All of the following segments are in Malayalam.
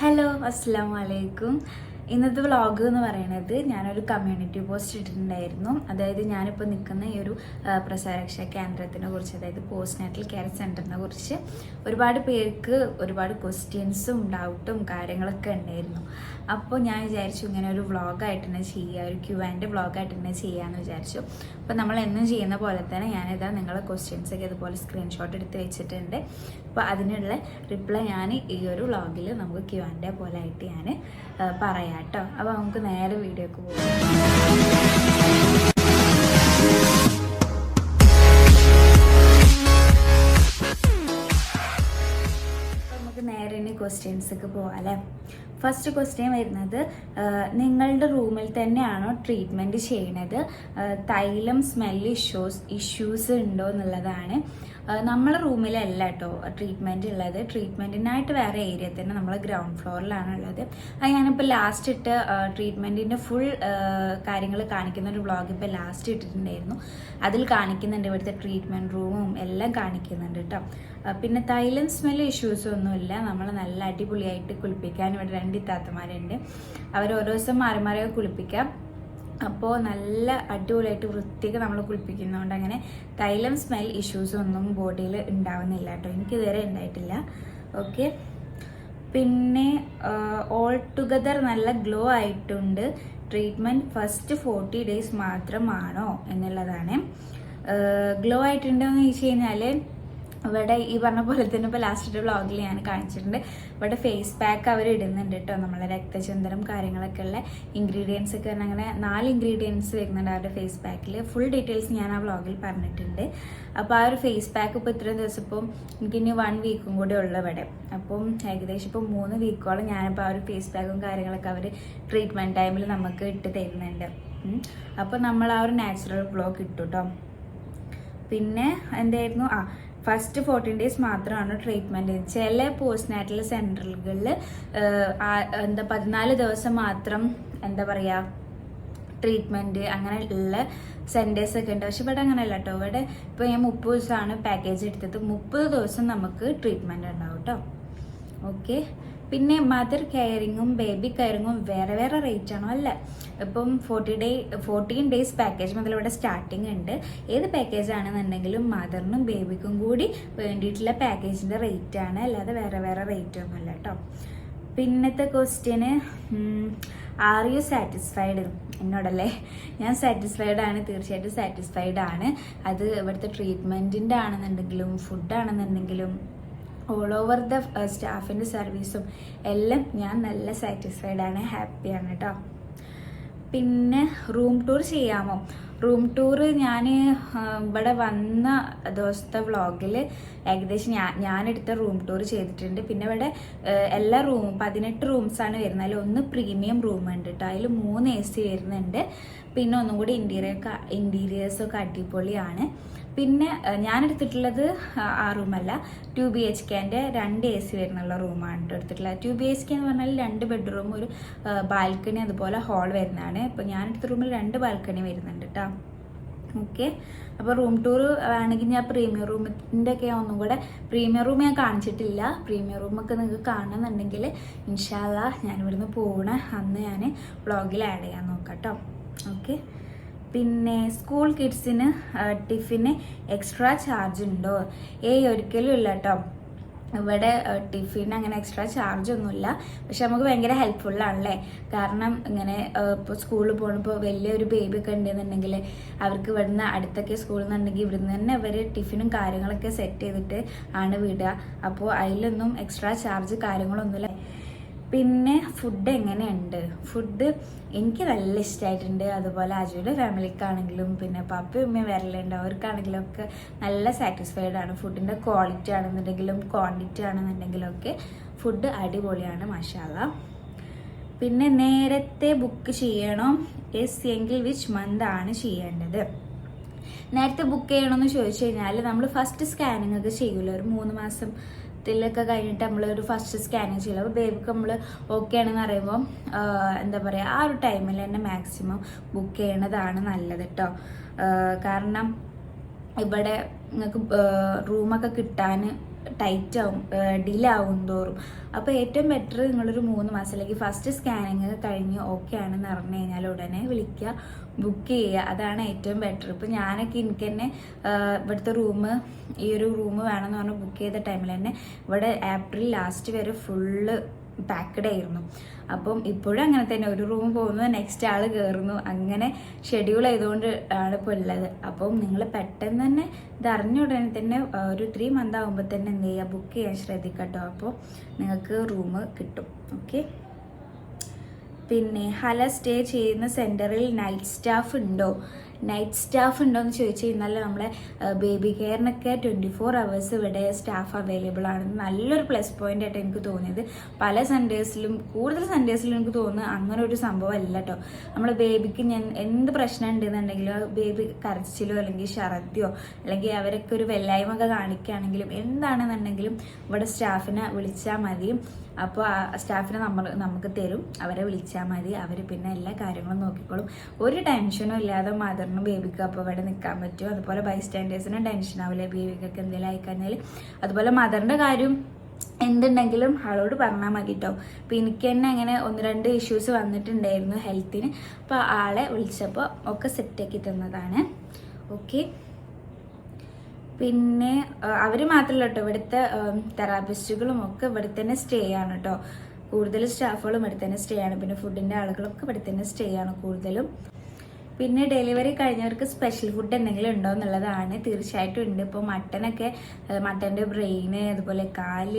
ഹലോ അസ്സാം വലൈക്കും ഇന്നത്തെ വ്ളോഗ് എന്ന് പറയുന്നത് ഞാനൊരു കമ്മ്യൂണിറ്റി പോസ്റ്റ് ഇട്ടിട്ടുണ്ടായിരുന്നു. അതായത് ഞാനിപ്പോൾ നിൽക്കുന്ന ഈ ഒരു പ്രസവരക്ഷാ കേന്ദ്രത്തിനെ കുറിച്ച് അതായത് പോസ്റ്റ് നാറ്റൽ കെയർ സെന്ററിനെ കുറിച്ച് ഒരുപാട് പേർക്ക് ഒരുപാട് ക്വസ്റ്റ്യൻസും ഡൗട്ടും കാര്യങ്ങളൊക്കെ ഉണ്ടായിരുന്നു. അപ്പോൾ ഞാൻ വിചാരിച്ചു ഇങ്ങനെ ഒരു വ്ളോഗായിട്ട് തന്നെ ചെയ്യുക ഒരു ക്യൂ ആൻഡ് വ്ളോഗായിട്ട് തന്നെ ചെയ്യാമെന്ന് വിചാരിച്ചു. അപ്പോൾ നമ്മൾ എന്നും ചെയ്യുന്ന പോലെ തന്നെ ഞാനിതാ നിങ്ങളെ ക്വസ്റ്റ്യൻസ് ഒക്കെ ഇതുപോലെ സ്ക്രീൻഷോട്ട് എടുത്ത് വെച്ചിട്ടുണ്ട്. അപ്പോൾ അതിനുള്ള റിപ്ലൈ ഞാൻ ഈ ഒരു വ്ളോഗിൽ നമുക്ക് ക്യൂ ആൻഡ് പോലെ ആയിട്ട് ഞാൻ പറയാം കേട്ടോ അപ്പോൾ നമുക്ക് നേരെ വീഡിയോക്ക് പോകാം നമുക്ക് നേരെ ഇനി ക്വസ്റ്റ്യൻസ് ഒക്കെ പോവാം അല്ലേ? ഫസ്റ്റ് ക്വസ്റ്റ്യൻ വരുന്നത് നിങ്ങളുടെ റൂമിൽ തന്നെയാണോ ട്രീറ്റ്മെന്റ് ചെയ്യണത്? തൈലം സ്മെല്ല് ഇഷ്യൂസ് ഇഷ്യൂസ് ഉണ്ടോ എന്നുള്ളതാണ്. നമ്മളെ റൂമിലല്ല കേട്ടോ ട്രീറ്റ്മെന്റ് ഉള്ളത് ട്രീറ്റ്മെന്റിനായിട്ട് വേറെ ഏരിയ തന്നെ നമ്മൾ ഗ്രൗണ്ട് ഫ്ലോറിലാണ് ഉള്ളത്. അത് ഞാനിപ്പോൾ ലാസ്റ്റ് ഇട്ട് ട്രീറ്റ്മെന്റിന്റെ ഫുൾ കാര്യങ്ങൾ കാണിക്കുന്ന ഒരു വ്ളോഗ് ഇപ്പോൾ ലാസ്റ്റ് ഇട്ടിട്ടുണ്ടായിരുന്നു. അതിൽ കാണിക്കുന്നുണ്ട് ഇവിടുത്തെ ട്രീറ്റ്മെന്റ് റൂമും എല്ലാം കാണിക്കുന്നുണ്ട് കേട്ടോ പിന്നെ തൈലൻഡ് സ്മെൽ ഇഷ്യൂസ് ഒന്നുമില്ല. നമ്മൾ നല്ല അടിപൊളിയായിട്ട് കുളിപ്പിക്കാൻ ഇവിടെ രണ്ട് താത്തമാരുണ്ട് അവർ ഓരോ ദിവസം മാറി മാറിയൊക്കെ കുളിപ്പിക്കാം. അപ്പോൾ നല്ല അടിപൊളിയായിട്ട് വൃത്തിക്ക് നമ്മൾ കുളിപ്പിക്കുന്നതുകൊണ്ട് അങ്ങനെ തൈലം സ്മെൽ ഇഷ്യൂസ് ഒന്നും ബോഡിയിൽ ഉണ്ടാവുന്നില്ല കേട്ടോ എനിക്ക് ഇതുവരെ ഉണ്ടായിട്ടില്ല ഓക്കെ പിന്നെ ഓൾ ടുഗദർ നല്ല ഗ്ലോ ആയിട്ടുണ്ട്. ട്രീറ്റ്മെന്റ് ഫസ്റ്റ് ഫോർട്ടി ഡേയ്സ് മാത്രമാണോ എന്നുള്ളതാണ്. ഗ്ലോ ആയിട്ടുണ്ടോ എന്ന് ചോദിച്ചു കഴിഞ്ഞാൽ ഇവിടെ ഈ പറഞ്ഞ പോലെ തന്നെ ഇപ്പോൾ ലാസ്റ്റ് വ്ളോഗിൽ ഞാൻ കാണിച്ചിട്ടുണ്ട്. ഇവിടെ ഫേസ് പാക്ക് അവർ ഇടുന്നുണ്ട് കേട്ടോ നമ്മളെ രക്തചന്ദ്രം കാര്യങ്ങളൊക്കെ ഉള്ള ഇൻഗ്രീഡിയൻസ് ഒക്കെ അങ്ങനെ നാല് ഇൻഗ്രീഡിയൻസ് വരുന്നുണ്ട് അവരുടെ ഫേസ് പാക്കിൽ ഫുൾ ഡീറ്റെയിൽസ് ഞാൻ ആ വ്ളോഗിൽ പറഞ്ഞിട്ടുണ്ട്. അപ്പോൾ ആ ഒരു ഫേസ് പാക്ക് ഇപ്പോൾ ഇത്രയും ദിവസം ഇപ്പം എനിക്ക് ഇനി വൺ വീക്കും കൂടെ ഉള്ളു ഇവിടെ. അപ്പം ഏകദേശം ഇപ്പോൾ മൂന്ന് വീക്കോളം ഞാനിപ്പോൾ ആ ഒരു ഫേസ് പാക്കും കാര്യങ്ങളൊക്കെ അവർ ട്രീറ്റ്മെന്റ് ടൈമിൽ നമുക്ക് ഇട്ട് തരുന്നുണ്ട്. അപ്പോൾ നമ്മൾ ആ ഒരു നാച്ചുറൽ ഗ്ലോ കിട്ടും കേട്ടോ പിന്നെ എന്തായിരുന്നു? ആ ഫസ്റ്റ് ഫോർട്ടീൻ ഡേയ്സ് മാത്രമാണ് ട്രീറ്റ്മെന്റ് ചില പോസ്റ്റ് നാറ്റൽ സെന്ററുകളിൽ എന്താ പതിനാല് ദിവസം മാത്രം എന്താ പറയുക ട്രീറ്റ്മെന്റ് അങ്ങനെ ഉള്ള സെന്റേഴ്സ് ഒക്കെ ഉണ്ട്. പക്ഷെ ഇവിടെ അങ്ങനെയല്ല കേട്ടോ ഇവിടെ ഇപ്പോൾ ഞാൻ മുപ്പത് ദിവസമാണ് പാക്കേജ് എടുത്തത്. മുപ്പത് ദിവസം നമുക്ക് ട്രീറ്റ്മെന്റ് ഉണ്ടാവും കേട്ടോ ഓക്കെ പിന്നെ മദർ കെയറിങ്ങും ബേബി കെയറിങ്ങും വേറെ വേറെ റേറ്റ് ആണോ അല്ല? ഇപ്പം forty day fourteen days package മുതൽ ഇവിടെ സ്റ്റാർട്ടിംഗ് ഉണ്ട്. ഏത് പാക്കേജ് ആണെന്നുണ്ടെങ്കിലും മദറിനും ബേബിക്കും കൂടി വേണ്ടിയിട്ടുള്ള പാക്കേജിന്റെ റേറ്റ് ആണ്. അല്ലാതെ വേറെ വേറെ റേറ്റ് ഒന്നുമല്ല കേട്ടോ പിന്നത്തെ ക്വസ്റ്റ്യന് ആർ യു സാറ്റിസ്ഫൈഡ് എന്നോടല്ലേ? ഞാൻ സാറ്റിസ്ഫൈഡ് ആണ് തീർച്ചയായിട്ടും സാറ്റിസ്ഫൈഡ് ആണ്. അത് ഇവിടുത്തെ ട്രീറ്റ്മെന്റിന്റെ ആണെന്നുണ്ടെങ്കിലും ഫുഡാണെന്നുണ്ടെങ്കിലും ഓൾ ഓവർ ദ സ്റ്റാഫിന്റെ സർവീസും എല്ലാം ഞാൻ നല്ല സാറ്റിസ്ഫൈഡ് ആണ് ഹാപ്പിയാണ് കേട്ടോ പിന്നെ റൂം ടൂർ ചെയ്യാമോ? റൂം ടൂർ ഞാൻ ഇവിടെ വന്ന ദിവസത്തെ വ്ളോഗിൽ ഏകദേശം ഞാൻ ഞാനെടുത്ത റൂം ടൂർ ചെയ്തിട്ടുണ്ട്. പിന്നെ ഇവിടെ എല്ലാ റൂമും പതിനെട്ട് റൂംസാണ് വരുന്നത്. അതിൽ ഒന്ന് പ്രീമിയം റൂം ഉണ്ട് കേട്ടോ അതിൽ മൂന്ന് എ സി വരുന്നുണ്ട്. പിന്നെ ഒന്നും കൂടി ഇന്റീരിയർ ഇന്റീരിയേഴ്സൊക്കെ അടിപൊളിയാണ്. പിന്നെ ഞാനെടുത്തിട്ടുള്ളത് ആ, റൂമല്ല. ടു ബി എച്ച് കെന്റെ രണ്ട് എ സി വരുന്നുള്ള റൂമാണ് എടുത്തിട്ടുള്ളത്. ടു ബി എച്ച് കെ എന്ന് പറഞ്ഞാൽ രണ്ട് ബെഡ്റൂം ഒരു ബാൽക്കണി അതുപോലെ ഹോൾ വരുന്നതാണ്. ഇപ്പോൾ ഞാൻ എടുത്ത റൂമിൽ രണ്ട് ബാൽക്കണി വരുന്നുണ്ട് കേട്ടോ ഓക്കെ. അപ്പോൾ റൂം ടൂർ വേണമെങ്കിൽ ഞാൻ പ്രീമിയം റൂമിന്റെ ഒക്കെ ഒന്നും കൂടെ പ്രീമിയം റൂം ഞാൻ കാണിച്ചിട്ടില്ല. പ്രീമിയം റൂമൊക്കെ നിങ്ങൾക്ക് കാണണമെന്നുണ്ടെങ്കിൽ ഇൻഷാല്ല ഞാൻ ഇവിടുന്ന് പോകണ അന്ന് ഞാൻ വ്ളോഗിൽ ആഡ് ചെയ്യാൻ നോക്കാം കേട്ടോ ഓക്കെ. പിന്നെ സ്കൂൾ കിഡ്സിന് ടിഫിന് എക്സ്ട്രാ ചാർജ് ഉണ്ടോ? ഏയ് ഒരിക്കലും ഇല്ല കേട്ടോ ഇവിടെ ടിഫിൻ അങ്ങനെ എക്സ്ട്രാ ചാർജ് ഒന്നുമില്ല. പക്ഷെ നമുക്ക് ഭയങ്കര ഹെൽപ്ഫുള്ളാണല്ലേ കാരണം ഇങ്ങനെ ഇപ്പോൾ സ്കൂളിൽ പോകുമ്പോൾ വലിയൊരു ബേബി ഒക്കെ ഉണ്ടെന്നുണ്ടെങ്കിൽ അവർക്ക് ഇവിടുന്ന് അടുത്തൊക്കെ സ്കൂളിൽ നിന്നുണ്ടെങ്കിൽ ഇവിടുന്ന് തന്നെ അവർ ടിഫിനും കാര്യങ്ങളൊക്കെ സെറ്റ് ചെയ്തിട്ട് ആണ് വിടുക. അപ്പോൾ അതിലൊന്നും എക്സ്ട്രാ ചാർജ് കാര്യങ്ങളൊന്നുമില്ല. പിന്നെ ഫുഡ് എങ്ങനെയുണ്ട്? ഫുഡ് എനിക്ക് നല്ല ഇഷ്ടമായിട്ടുണ്ട് അതുപോലെ അജുവിന്റെ ഫാമിലിക്കാണെങ്കിലും പിന്നെ പപ്പയും ഉമ്മയും വരലുണ്ട്. അവർക്കാണെങ്കിലും ഒക്കെ നല്ല സാറ്റിസ്ഫൈഡ് ആണ്. ഫുഡിന്റെ ക്വാളിറ്റി ആണെന്നുണ്ടെങ്കിലും ക്വാണ്ടിറ്റി ആണെന്നുണ്ടെങ്കിലും ഒക്കെ ഫുഡ് അടിപൊളിയാണ് മഷാല പിന്നെ നേരത്തെ ബുക്ക് ചെയ്യണം. എസ് എങ്കിൽ വിച്ച് മന്ത് ആണ് ചെയ്യേണ്ടത്? നേരത്തെ ബുക്ക് ചെയ്യണമെന്ന് ചോദിച്ചു കഴിഞ്ഞാൽ നമ്മൾ ഫസ്റ്റ് സ്കാനിങ് ഒക്കെ ചെയ്യൂല? ഒരു മൂന്ന് മാസം ത്തിലൊക്കെ കഴിഞ്ഞിട്ട് നമ്മൾ ഒരു ഫസ്റ്റ് സ്കാനിങ് ചെയ്യില്ല അപ്പോൾ ബേബിക്ക് നമ്മൾ ഓക്കെ ആണെന്ന് പറയുമ്പോൾ എന്താ പറയുക ആ ഒരു ടൈമിൽ തന്നെ മാക്സിമം ബുക്ക് ചെയ്യണതാണ് നല്ലത് കേട്ടോ കാരണം ഇവിടെ നിങ്ങൾക്ക് റൂമൊക്കെ കിട്ടാൻ ടൈറ്റ് ആവും ഡിലേ ആവും തോറും. അപ്പോൾ ഏറ്റവും ബെറ്റർ നിങ്ങളൊരു മൂന്ന് മാസം അല്ലെങ്കിൽ ഫസ്റ്റ് സ്കാനിങ് കഴിഞ്ഞ് ഓക്കെ ആണെന്ന് അറിഞ്ഞു കഴിഞ്ഞാൽ ഉടനെ വിളിക്കുക ബുക്ക് ചെയ്യുക. അതാണ് ഏറ്റവും ബെറ്റർ ഇപ്പം ഞാനൊക്കെ എനിക്ക് തന്നെ ഇവിടുത്തെ റൂം ഈ ഒരു റൂം വേണമെന്ന് പറഞ്ഞ് ബുക്ക് ചെയ്ത ടൈമിൽ തന്നെ ഇവിടെ ഏപ്രിൽ ലാസ്റ്റ് വരെ ഫുള്ള് പാക്കഡ് ആയിരുന്നു. അപ്പം ഇപ്പോഴും അങ്ങനെ തന്നെ ഒരു റൂം പോകുന്നു നെക്സ്റ്റ് ആൾ കയറുന്നു അങ്ങനെ ഷെഡ്യൂൾ ചെയ്തുകൊണ്ട് ആണ് ഇപ്പോൾ ഉള്ളത്. അപ്പം നിങ്ങൾ പെട്ടെന്ന് തന്നെ ഇത് അറിഞ്ഞ ഉടനെ തന്നെ ഒരു ത്രീ മന്ത് ആകുമ്പോൾ തന്നെ എന്ത് ചെയ്യുക ബുക്ക് ചെയ്യാൻ ശ്രദ്ധിക്കട്ടോ. അപ്പോൾ നിങ്ങൾക്ക് റൂം കിട്ടും. ഓക്കെ പിന്നെ ഹല സ്റ്റേ ചെയ്യുന്ന സെന്ററിൽ നൈറ്റ് സ്റ്റാഫ് ഉണ്ടോ? നൈറ്റ് സ്റ്റാഫ് ഉണ്ടോ എന്ന് ചോദിച്ചു കഴിഞ്ഞാൽ നമ്മളെ ബേബി കെയറിനൊക്കെ ട്വന്റി ഫോർ അവേഴ്സ് ഇവിടെ സ്റ്റാഫ് അവൈലബിൾ ആണ്. നല്ലൊരു പ്ലസ് പോയിന്റ് ആയിട്ട് എനിക്ക് തോന്നിയത്. പല സെന്റേഴ്സിലും കൂടുതൽ സെന്റേഴ്സിലും എനിക്ക് തോന്നുന്നു അങ്ങനെ ഒരു സംഭവം അല്ല കേട്ടോ നമ്മളെ ബേബിക്ക് ഞാൻ എന്ത് പ്രശ്നം ഉണ്ടെന്നുണ്ടെങ്കിലും ബേബി കരച്ചിലോ അല്ലെങ്കിൽ ഛർദിയോ അല്ലെങ്കിൽ അവരൊക്കെ ഒരു വെല്ലായ്മ ഒക്കെ കാണിക്കുകയാണെങ്കിലും എന്താണെന്നുണ്ടെങ്കിലും ഇവിടെ സ്റ്റാഫിനെ വിളിച്ചാൽ മതി. അപ്പോൾ ആ സ്റ്റാഫിനെ നമ്മൾ നമുക്ക് തരും. അവരെ വിളിച്ചാൽ മതി. അവർ പിന്നെ എല്ലാ കാര്യങ്ങളും നോക്കിക്കോളും. ഒരു ടെൻഷനും ഇല്ലാതെ മദറിനും ബേബിക്കും അപ്പോൾ ഇവിടെ നിൽക്കാൻ പറ്റും. അതുപോലെ ബൈസ്റ്റാൻഡേഴ്സിനും ടെൻഷൻ ആവില്ല? ബേബിക്കൊക്കെ എന്തെങ്കിലും ആയിക്കഴിഞ്ഞാൽ അതുപോലെ മദറിന്റെ കാര്യം എന്തുണ്ടെങ്കിലും ആളോട് പറഞ്ഞാൽ മതി കേട്ടോ അപ്പം എനിക്ക് തന്നെ അങ്ങനെ ഒന്ന് രണ്ട് ഇഷ്യൂസ് വന്നിട്ടുണ്ടായിരുന്നു ഹെൽത്തിന് അപ്പോൾ ആളെ വിളിച്ചപ്പോൾ ഒക്കെ സെറ്റാക്കി തന്നതാണ്. ഓക്കെ പിന്നെ അവർ മാത്രമല്ല കേട്ടോ ഇവിടുത്തെ തെറാപ്പിസ്റ്റുകളും ഒക്കെ ഇവിടെ തന്നെ സ്റ്റേ ആണ് കേട്ടോ കൂടുതൽ സ്റ്റാഫുകളും ഇവിടെ തന്നെ സ്റ്റേ ആണ്. പിന്നെ ഫുഡിന്റെ ആളുകളൊക്കെ ഇവിടെ തന്നെ സ്റ്റേ ആണ് കൂടുതലും. പിന്നെ ഡെലിവറി കഴിഞ്ഞവർക്ക് സ്പെഷ്യൽ ഫുഡ് എന്തെങ്കിലും ഉണ്ടോ എന്നുള്ളതാണ്. തീർച്ചയായിട്ടും ഉണ്ട്. ഇപ്പോൾ മട്ടനൊക്കെ മട്ടന്റെ ബ്രെയിന് അതുപോലെ കാൽ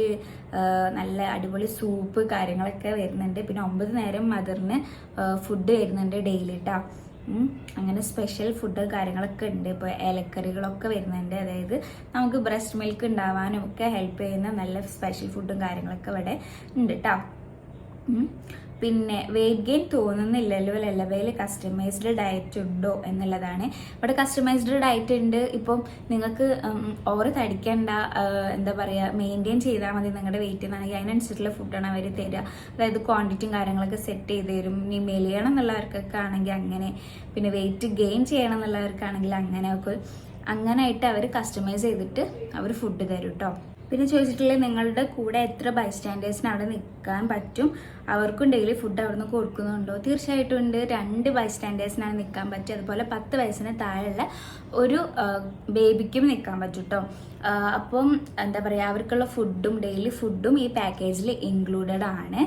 നല്ല അടിപൊളി സൂപ്പ് കാര്യങ്ങളൊക്കെ വരുന്നുണ്ട്. പിന്നെ ഒമ്പത് നേരം മദറിന് ഫുഡ് വരുന്നുണ്ട് ഡെയിലി കേട്ടോ. അങ്ങനെ സ്പെഷ്യൽ ഫുഡ് കാര്യങ്ങളൊക്കെ ഉണ്ട്. ഇപ്പോൾ ഇലക്കറികളൊക്കെ വരുന്നുണ്ട്. അതായത് നമുക്ക് ബ്രസ്റ്റ് മിൽക്ക് ഉണ്ടാവാനും ഒക്കെ ഹെൽപ്പ് ചെയ്യുന്ന നല്ല സ്പെഷ്യൽ ഫുഡും കാര്യങ്ങളൊക്കെ ഇവിടെ ഉണ്ട് കേട്ടോ. പിന്നെ വെയിറ്റ് ഗെയിൻ തോന്നുന്നില്ലല്ലോ ലല്ലവയിൽ കസ്റ്റമൈസ്ഡ് ഡയറ്റ് ഉണ്ടോ എന്നുള്ളതാണ്. ഇവിടെ കസ്റ്റമൈസ്ഡ് ഡയറ്റ് ഉണ്ട്. ഇപ്പം നിങ്ങൾക്ക് ഓവർ തടിക്കേണ്ട എന്താ പറയുക മെയിന്റെയിൻ ചെയ്താൽ മതി നിങ്ങളുടെ വെയിറ്റ് എന്നാണെങ്കിൽ അതിനനുസരിച്ചുള്ള ഫുഡാണ് അവർ തരിക അതായത് ക്വാണ്ടിറ്റിയും കാര്യങ്ങളൊക്കെ സെറ്റ് ചെയ്ത് തരും. ഇനി മെലിയണം എന്നുള്ളവർക്കൊക്കെ ആണെങ്കിൽ അങ്ങനെ. പിന്നെ വെയിറ്റ് ഗെയിൻ ചെയ്യണം എന്നുള്ളവർക്കാണെങ്കിൽ അങ്ങനെയൊക്കെ. അങ്ങനെയായിട്ട് അവർ കസ്റ്റമൈസ് ചെയ്തിട്ട് അവർ ഫുഡ് തരും കേട്ടോ പിന്നെ ചോദിച്ചിട്ടുള്ളത് നിങ്ങളുടെ കൂടെ എത്ര ബൈസ്റ്റാൻഡേഴ്സിന് അവിടെ നിൽക്കാൻ പറ്റും? അവർക്കും ഡെയിലി ഫുഡ് അവിടുന്ന് കൊടുക്കുന്നുണ്ടോ? തീർച്ചയായിട്ടും ഉണ്ട്. രണ്ട് ബൈസ്റ്റാൻഡേഴ്സിനാണ് നിൽക്കാൻ പറ്റും അതുപോലെ പത്ത് വയസ്സിന് താഴെയുള്ള ഒരു ബേബിക്കും നിൽക്കാൻ പറ്റും കേട്ടോ അപ്പം എന്താ പറയുക അവർക്കുള്ള ഫുഡും ഡെയിലി ഫുഡും ഈ പാക്കേജിൽ ഇൻക്ലൂഡഡ് ആണ്.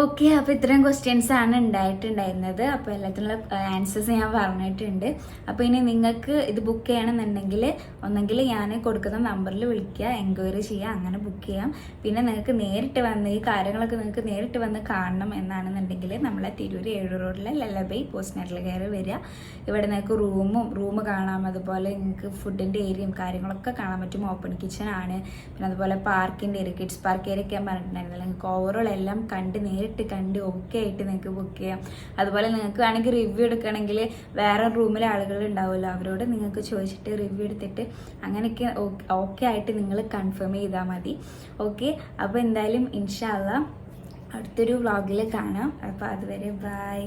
ഓക്കെ അപ്പോൾ ഇത്രയും ക്വസ്റ്റ്യൻസ് ആണ് ഉണ്ടായിട്ടുണ്ടായിരുന്നത് അപ്പോൾ എല്ലാത്തിനുള്ള ആൻസേഴ്സ് ഞാൻ പറഞ്ഞിട്ടുണ്ട്. അപ്പോൾ ഇനി നിങ്ങൾക്ക് ഇത് ബുക്ക് ചെയ്യണമെന്നുണ്ടെങ്കിൽ ഒന്നെങ്കിൽ ഞാൻ കൊടുക്കുന്ന നമ്പറിൽ വിളിക്കുക എൻക്വയറി ചെയ്യുക അങ്ങനെ ബുക്ക് ചെയ്യാം. പിന്നെ നിങ്ങൾക്ക് നേരിട്ട് വന്ന് ഈ കാര്യങ്ങളൊക്കെ നിങ്ങൾക്ക് നേരിട്ട് വന്ന് കാണണം എന്നാണെന്നുണ്ടെങ്കിൽ നമ്മളെ തിരൂർ ഏഴു റോഡിലെ ലല്ലബൈ പോസ്റ്റ് നാട്ടിൽ കയറി വരിക. ഇവിടെ നിങ്ങൾക്ക് റൂമും റൂം കാണാം. അതുപോലെ നിങ്ങൾക്ക് ഫുഡിന്റെ ഏരിയയും കാര്യങ്ങളൊക്കെ കാണാൻ പറ്റും. ഓപ്പൺ കിച്ചൺ ആണ് പിന്നെ അതുപോലെ പാർക്കിന്റെ ഏരിയ കിഡ്സ് പാർക്ക് ഏരിയ ഒക്കെ ഞാൻ പറഞ്ഞിട്ടുണ്ടായിരുന്നില്ല. നിങ്ങൾക്ക് ഓവറോൾ എല്ലാം കണ്ട് നേരിട്ട് കണ്ട് ഓക്കെ ആയിട്ട് നിങ്ങൾക്ക് ബുക്ക് ചെയ്യാം. അതുപോലെ നിങ്ങൾക്ക് വേണമെങ്കിൽ റിവ്യൂ എടുക്കണമെങ്കിൽ വേറെ റൂമിലെ ആളുകൾ ഉണ്ടാവുമല്ലോ. അവരോട് നിങ്ങൾക്ക് ചോദിച്ചിട്ട് റിവ്യൂ എടുത്തിട്ട് അങ്ങനെയൊക്കെ ഓക്കെ ആയിട്ട് നിങ്ങൾ കൺഫേം ചെയ്താൽ മതി. ഓക്കെ അപ്പോൾ എന്തായാലും ഇൻഷാല്ല അടുത്തൊരു വ്ളോഗിൽ കാണാം. അപ്പോൾ അതുവരെ ബൈ